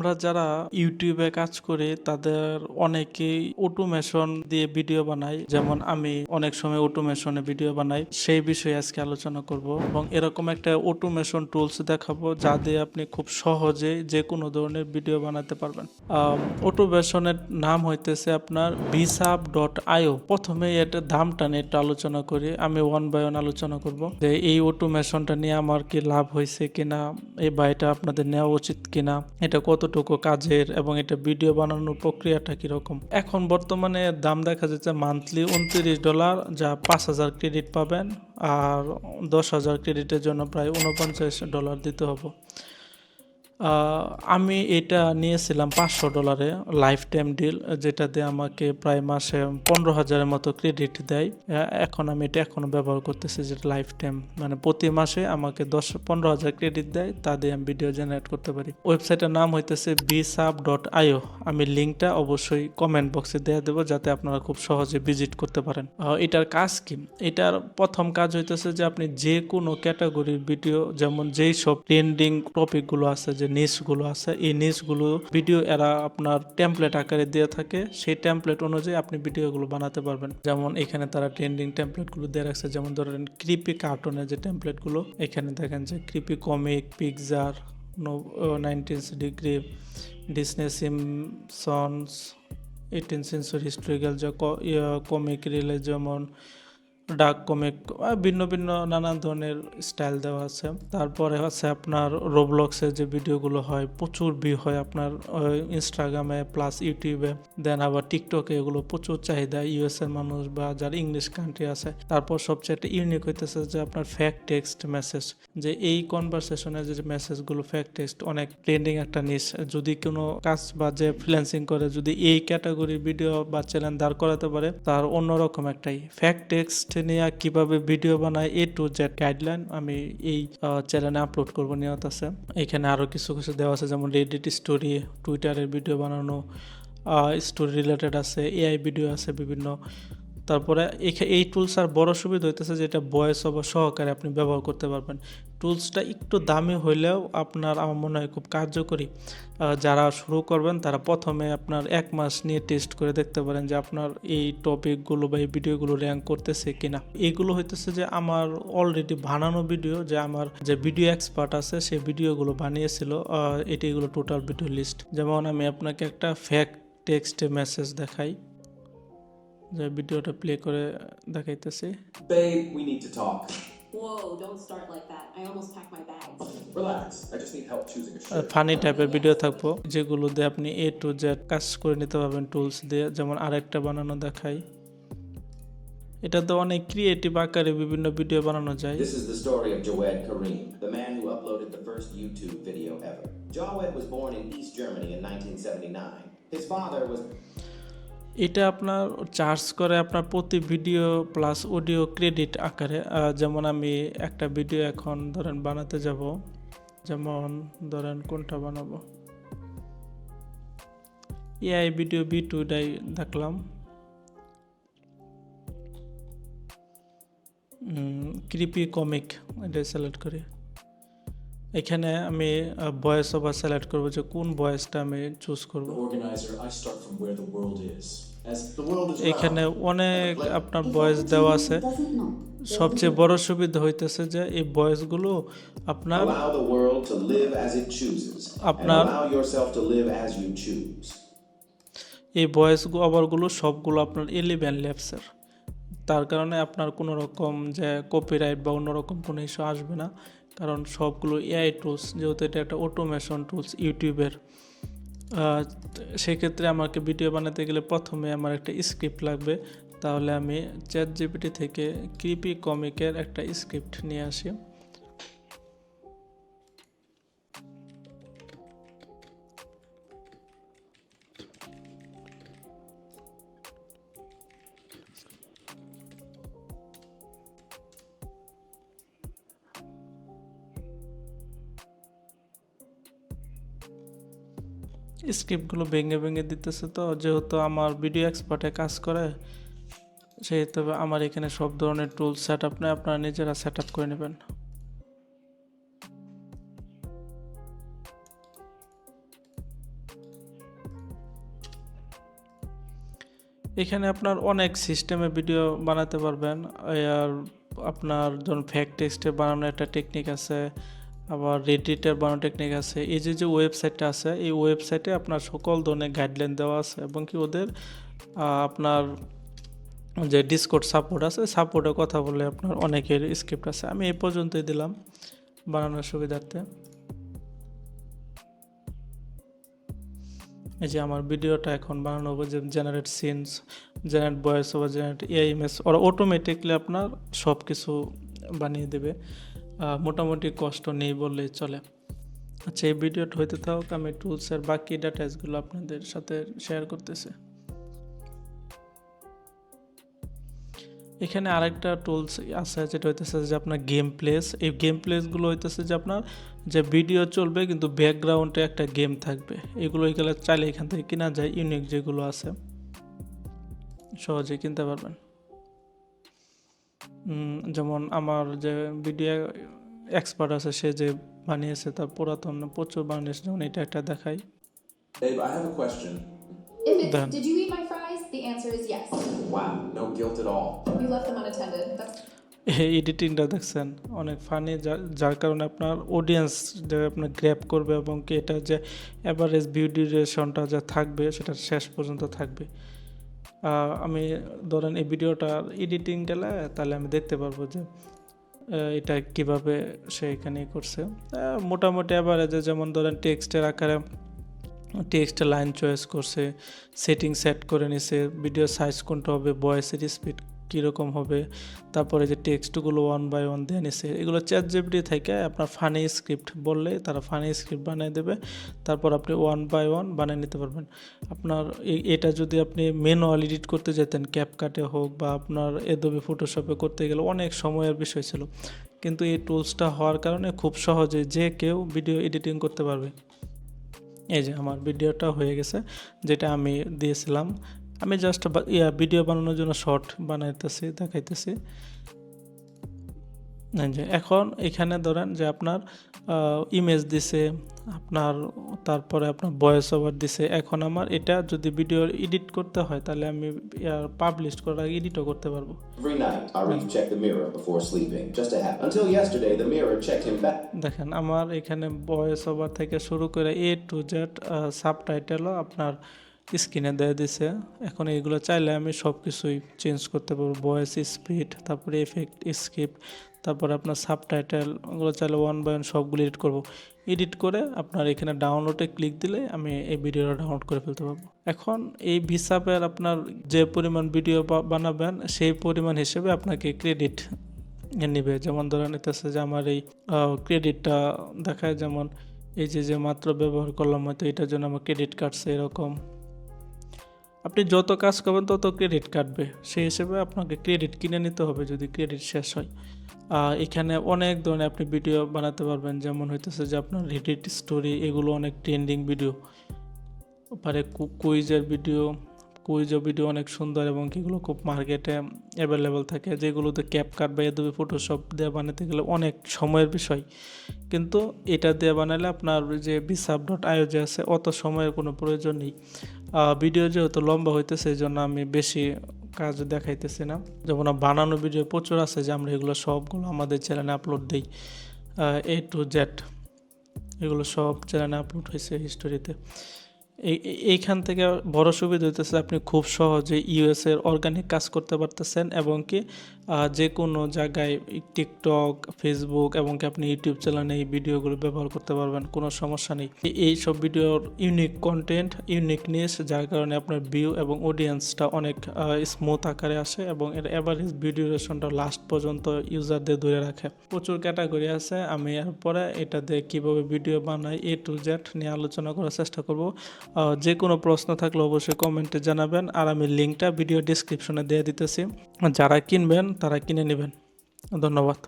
আমরা যারা ইউটিউবে কাজ করি, তাদের অনেকেই অটোমেশন দিয়ে ভিডিও বানাই যেমন আমি অনেক সময় অটোমেশনে ভিডিও বানাই, সেই বিষয়ে আজকে আলোচনা করব এবং এরকম একটা অটোমেশন টুলস দেখাবো যা দিয়ে আপনি খুব সহজে যে কোনো ধরনের ভিডিও বানাতে পারবেন। অটোমেশনের নাম হইতেছে আপনার বিসাব ডট আইও প্রথমে এটার দামটা নিয়ে একটু আলোচনা করি, আমি ওয়ান বাই ওয়ান আলোচনা করব যে এই অটোমেশনটা নিয়ে আমার কি লাভ হয়েছে কিনা, এই বা এটা আপনাদের নেওয়া উচিত কিনা, এটা কতটুকু কাজের এবং এটা ভিডিও বানানোর প্রক্রিয়াটা কীরকম? এখন বর্তমানে দাম দেখা যাচ্ছে মান্থলি উনত্রিশ ডলার যা পাঁচ হাজার ক্রেডিট পাবেন, আর দশ হাজার ক্রেডিটের জন্য প্রায় উনপঞ্চাশ ডলার দিতে হবে। আমি এটা নিয়েছিলাম পাঁচশো ডলারে লাইফ টাইম ডিল যেটা দিয়ে আমাকে প্রায় মাসে পনেরো হাজারের মতো ক্রেডিট দেয়। এখন আমি এটা এখনও ব্যবহার করতেছি যেটা লাইফ টাইম মানে প্রতি মাসে আমাকে দশ, পনেরো হাজার ক্রেডিট দেয়, তা দিয়ে আমি ভিডিও জেনারেট করতে পারি। ওয়েবসাইটের নাম হইতেছে বিসাব ডট আইও আমি লিঙ্কটা অবশ্যই কমেন্ট বক্সে দেওয়া দেবো, যাতে আপনারা খুব সহজে ভিজিট করতে পারেন। এটার কাজ কি? এটার প্রথম কাজ হইতেছে যে আপনি যে কোনো ক্যাটাগরির ভিডিও যেমন যেই সব ট্রেন্ডিং টপিকগুলো আছে, যে নিউজগুলো আছে, এই নিউজগুলো ভিডিও এরা আপনার টেমপ্লেট আকারে দিয়ে থাকে। সেই টেমপ্লেট অনুযায়ী আপনি ভিডিওগুলো বানাতে পারবেন। যেমন এখানে তারা ট্রেন্ডিং টেমপ্লেটগুলো দিয়ে রাখছে। যেমন ধরেন ক্রিপি কার্টুনের যে টেমপ্লেটগুলো এখানে দেখেন যে creepy comic Pixar nineteen degree Disney Simpsons eighteen century historical যে কমিক রিলে যেমন ডাক কমিক ভিন্ন ভিন্ন নানান ধরনের স্টাইল দেওয়া আছে। তারপরে হচ্ছে আপনার রোবলক্সে যে ভিডিওগুলো হয়, প্রচুর ভিউ হয় আপনার ইনস্টাগ্রামে প্লাস ইউটিউবে দেন আবার টিকটকে এগুলো প্রচুর চাহিদা ইউএস এর মানুষ বা যারা ইংলিশ কান্ট্রি আছে। তারপর সবচেয়ে একটা ইউনিক হইতেছে যে আপনার ফ্যাক টেক্সট মেসেজ যে এই কনভারসেশনের যে মেসেজগুলো ফ্যাক টেক্সট অনেক ট্রেন্ডিং একটা নিস যদি কোনো কাজ বা যে ফ্রিল্যান্সিং করে, যদি এই ক্যাটাগরি ভিডিও বা চ্যানেল দাঁড় করাতে পারে, তার অন্যরকম একটাই। ফ্যাক টেক্সট নিয়ে কীভাবে ভিডিও বানায় এ টু জেড গাইডলাইন আমি এই চ্যানেলে আপলোড করব নিয়ত আছে। এখানে আরও কিছু কিছু দেওয়া আছে, যেমন রেডিট স্টোরি টুইটারের ভিডিও বানানো স্টোরি রিলেটেড আছে এআই ভিডিও আছে, বিভিন্ন তারপরে এই টুলস আর বড় সুবিধা হইতেছে যেটা বয়স অব সহকারে আপনি ব্যবহার করতে পারবেন। টুলসটা একটু দামি হইলেও আপনার, আমার মনে হয় খুব কার্যকরী। যারা শুরু করবেন, তারা প্রথমে আপনার এক মাস নিয়ে টেস্ট করে দেখতে পারেন যে আপনার এই টপিকগুলো বা এই ভিডিওগুলো র্যাঙ্ক করতেছে কিনা। এগুলো হইতেছে যে আমার অলরেডি বানানো ভিডিও যে আমার যে ভিডিও এক্সপার্ট আছে সেই ভিডিওগুলো বানিয়েছিল। এটি এগুলো টোটাল ভিডিও লিস্ট যেমন আমি আপনাকে একটা ফ্যাক টেক্সটে মেসেজ দেখাই। যে ভিডিওটা প্লে করে দেখাইতেছি Babe, we need to talk. Whoa, don't start like that. I almost packed my bags. Relax. I just need help choosing a shirt. Funny টাইপের ভিডিও থাকব যেগুলো দিয়ে আপনি এ টু জেড কাজ করে নিতে পারবেন টুলস দিয়ে যেমন আরেকটা বানানো দেখাই এটা তো অনেক ক্রিয়েটিভ আকারে বিভিন্ন ভিডিও বানানো যায় This is the story of Jawed Kareem, the man who uploaded the first YouTube video ever. Jawed was born in East Germany in 1979. His father was এটা আপনার চার্জ করে আপনার প্রতি ভিডিও প্লাস অডিও ক্রেডিট আকারে। যেমন আমি একটা video এখন ধরেন বানাতে যাব। যেমন ধরেন কোনটা বানাবো? এআই ভিডিও বি টুটাই দেখলাম। ক্রিপি কমিক এটা সিলেক্ট করি। এখানে আমি ভয়েস ওভার সিলেক্ট করব যে কোন ভয়েসটা আমি চুজ করব। এখানে অনেক আপনার ভয়েস দেওয়া আছে। সবচেয়ে বড় সুবিধা হইতেছে যে এই ভয়েসগুলো আপনার আপনার-. এই ভয়েস ওভারগুলো সবগুলো আপনার ইলেভেন ল্যাপসের তার কারণে আপনার কোনো রকম যে কপিরাইট বা অন্যরকম কোনো ইস্যু আসবে না। কারণ সবগুলো এআই টুলস যেহেতু এটা একটা অটোমেশন টুলস ইউটিউবের সেক্ষেত্রে আমাকে ভিডিও বানাতে গেলে প্রথমে আমার একটা স্ক্রিপ্ট লাগবে। তাহলে আমি চ্যাট জিপিটি থেকে ক্রিপি কমিকের একটা স্ক্রিপ্ট নিয়ে আসি। স্ক্রিপ্টগুলো ভেঙে ভেঙে দিতেছে তো, যেহেতু আমার ভিডিও এক্সপার্টে কাজ করে সেই আমার এখানে সব ধরনের টুল সেট আপ নেই আপনারা নিজেরা সেট আপ করে নেবেন। এখানে আপনার অনেক সিস্টেমে ভিডিও বানাতে পারবেন আর আপনার ধরুন ফ্যাক টেক্সটে বানানোর একটা টেকনিক আছে আবার রেডিটের বানানোর টেকনিক আছে। এই যে যে ওয়েবসাইটটা আছে, এই ওয়েবসাইটে আপনার সকল ধরনের গাইডলাইন দেওয়া আছে এবং কি ওদের আপনার যে ডিসকোড সাপোর্ট আছে সাপোর্টে কথা বলে আপনার অনেকের স্ক্রিপ্ট আছে। আমি এই পর্যন্তই দিলাম। বানানোর সুবিধার্থে। এই যে আমার ভিডিওটা এখন বানানো হবে, যে generate scenes generate voice over generate AIMS ওরা অটোমেটিকলি আপনার সব কিছু বানিয়ে দেবে। মোটামুটি কষ্ট নেই বললেই চলে। আচ্ছা এই ভিডিওটা হইতে থাকুক, আমি টুলসের বাকি ডাটাসগুলো আপনাদের সাথে শেয়ার করতেছি। এখানে আরেকটা টুলস আছে, যেটা হইতেছে যে আপনার গেম প্লেস এই গেম প্লেসগুলো হইতেছে যে আপনার যে ভিডিও চলবে, কিন্তু ব্যাকগ্রাউন্ডে একটা গেম থাকবে। এগুলো এগুলো চাইলে এখান থেকে কেনা যায় ইউনিক যেগুলো আছে। সহজে কিনতে পারবেন। যেমন আমার যে ভিডিও এক্সপার্ট আছে সে যে বানিয়েছে তার পুরাতন প্রচুর বানিয়েছে যেমন এটা একটা দেখাই Babe, I have a question. If it's, Done. did you eat my fries? The answer is yes. Wow, no guilt at all. You left them unattended. That's এই এডিটিংটা দেখছেন অনেক ফানি যার কারণে আপনার অডিয়েন্স যে আপনার গ্র্যাপ করবে এবং কি এটা যে অ্যাভারেজ ভিউ ডিউরেশনটা যা থাকবে সেটা শেষ পর্যন্ত থাকবে আমি ধরেন এই ভিডিওটা এডিটিং গেলে তাহলে আমি দেখতে পারব যে এটা কীভাবে সে এখানে করছে। মোটামুটি আবার যে যেমন ধরেন টেক্সটের আকারে টেক্সটে লাইন চয়েস করছে সেটিং সেট করে নিছে ভিডিও সাইজ কোনটা হবে ভয়েসের স্পিড কীরকম হবে, তারপরে যে টেক্সটগুলো ওয়ান বাই ওয়ান দিয়ে নিছে এগুলো চ্যাট জিপিটি থেকে আপনার ফানি স্ক্রিপ্ট বললে তারা ফানি স্ক্রিপ্ট বানিয়ে দেবে, তারপর আপনি ওয়ান বাই ওয়ান বানিয়ে নিতে পারবেন। আপনার এটা যদি আপনি ম্যানুয়াল এডিট করতে যেতেন ক্যাপকাটে হোক বা আপনার এদবি ফটোশপে করতে গেলে অনেক সময়ের বিষয় ছিল। কিন্তু এই টুলসটা হওয়ার কারণে খুব সহজে যে কেউ ভিডিও এডিটিং করতে পারবে। এই যে আমার ভিডিওটা হয়ে গেছে, যেটা আমি দিয়েছিলাম আমি জাস্ট ইয়া ভিডিও বানানোর জন্য শর্ট বানাইতেছি দেখাইতেছি। যে এখন এখানে ধরেন যে আপনার ইমেজ দিছে আপনার তারপরে আপনার ভয়েস ওভার দিছে। এখন আমার এটা যদি ভিডিও এডিট করতে হয় তাহলে আমি পাবলিশ করার আগে এডিটও করতে পারব. দেখেন আমার এখানে ভয়েস ওভার থেকে শুরু করে এ টু জেড সাবটাইটেলও আপনার স্ক্রিনে দিয়ে দিছে, এখন এইগুলো চাইলে আমি সব কিছুই চেঞ্জ করতে পারব। ভয়েস স্পিড তারপরে এফেক্ট স্ক্রিপ্ট তারপরে আপনার সাব টাইটেল ওগুলো চাইলে ওয়ান বাই ওয়ান সবগুলো এডিট করব। এডিট করে আপনার এখানে ডাউনলোডে ক্লিক দিলে আমি এই ভিডিওটা ডাউনলোড করে ফেলতে পারব। এখন এই ভিসাপের আপনার যে পরিমাণ ভিডিও বানাবেন, সেই পরিমাণ হিসেবে আপনাকে ক্রেডিট নেবে। যেমন ধরেন এতেছে যে আমার এই ক্রেডিটটা দেখায়, যেমন এই যে যে মাত্র ব্যবহার করলাম, হয়তো এটার জন্য আমার ক্রেডিট কাটছে এরকম। আপনি যত কাজ করবেন তত ক্রেডিট কাটবে। সেই হিসেবে আপনাকে ক্রেডিট কিনে নিতে হবে যদি ক্রেডিট শেষ হয়। এখানে অনেক ধরনের আপনি ভিডিও বানাতে পারবেন। যেমন হইতেছে যে আপনার রেডিট স্টোরি এগুলো অনেক ট্রেন্ডিং ভিডিও পারে কুইজের ভিডিও কুইজের ভিডিও অনেক সুন্দর এবং এগুলো খুব মার্কেটে অ্যাভেলেবেল থাকে, যেগুলোতে ক্যাপকাট বা এদবি ফটোশপ দিয়ে বানাতে গেলে অনেক সময়ের বিষয়। কিন্তু এটা দিয়ে বানালে আপনার যে বিসাব ডট আয়োজে আছে, অত সময়ের কোনো প্রয়োজন নেই। ভিডিও যেহেতু লম্বা হইতেছে এই জন্য আমি বেশি কাজ দেখাইতেছি না। যেমন বানানো ভিডিও প্রচুর আছে যে আমরা এগুলো সবগুলো আমাদের চ্যানেলে আপলোড দিই। এ টু জেড এগুলো সব চ্যানেলে আপলোড হয়েছে হিস্টোরিতে এইখান থেকে বড় সুবিধা হইতেছে আপনি খুব সহজে ইউএস এর অর্গানিক কাজ করতে পারতেছেন এবং কি যে কোনো জায়গায় টিকটক ফেসবুক এবং কি আপনি ইউটিউব চ্যানেলে এই ভিডিওগুলো ব্যবহার করতে পারবেন, কোনো সমস্যা নেই। এই- সব ভিডিওর ইউনিক কন্টেন্ট ইউনিকনেস যার কারণে আপনার ভিউ এবং অডিয়েন্সটা অনেক স্মুথ আকারে আসে এবং এর অ্যাভারেজ ভিডিও ডিউরেশনটা লাস্ট পর্যন্ত ইউজারদের ধরে রাখে। প্রচুর ক্যাটাগরি আছে, আমি এরপরে এটা দিয়ে কীভাবে ভিডিও বানাই এ টু জেড নিয়ে আলোচনা করার চেষ্টা করব। যে কোনো প্রশ্ন থাকলে অবশ্যই কমেন্টে জানাবেন আর আমি লিঙ্কটা ভিডিও ডিসক্রিপশনে দিয়ে দিতেছি। যারা কিনবেন তারা কিনে নেবেন। ধন্যবাদ।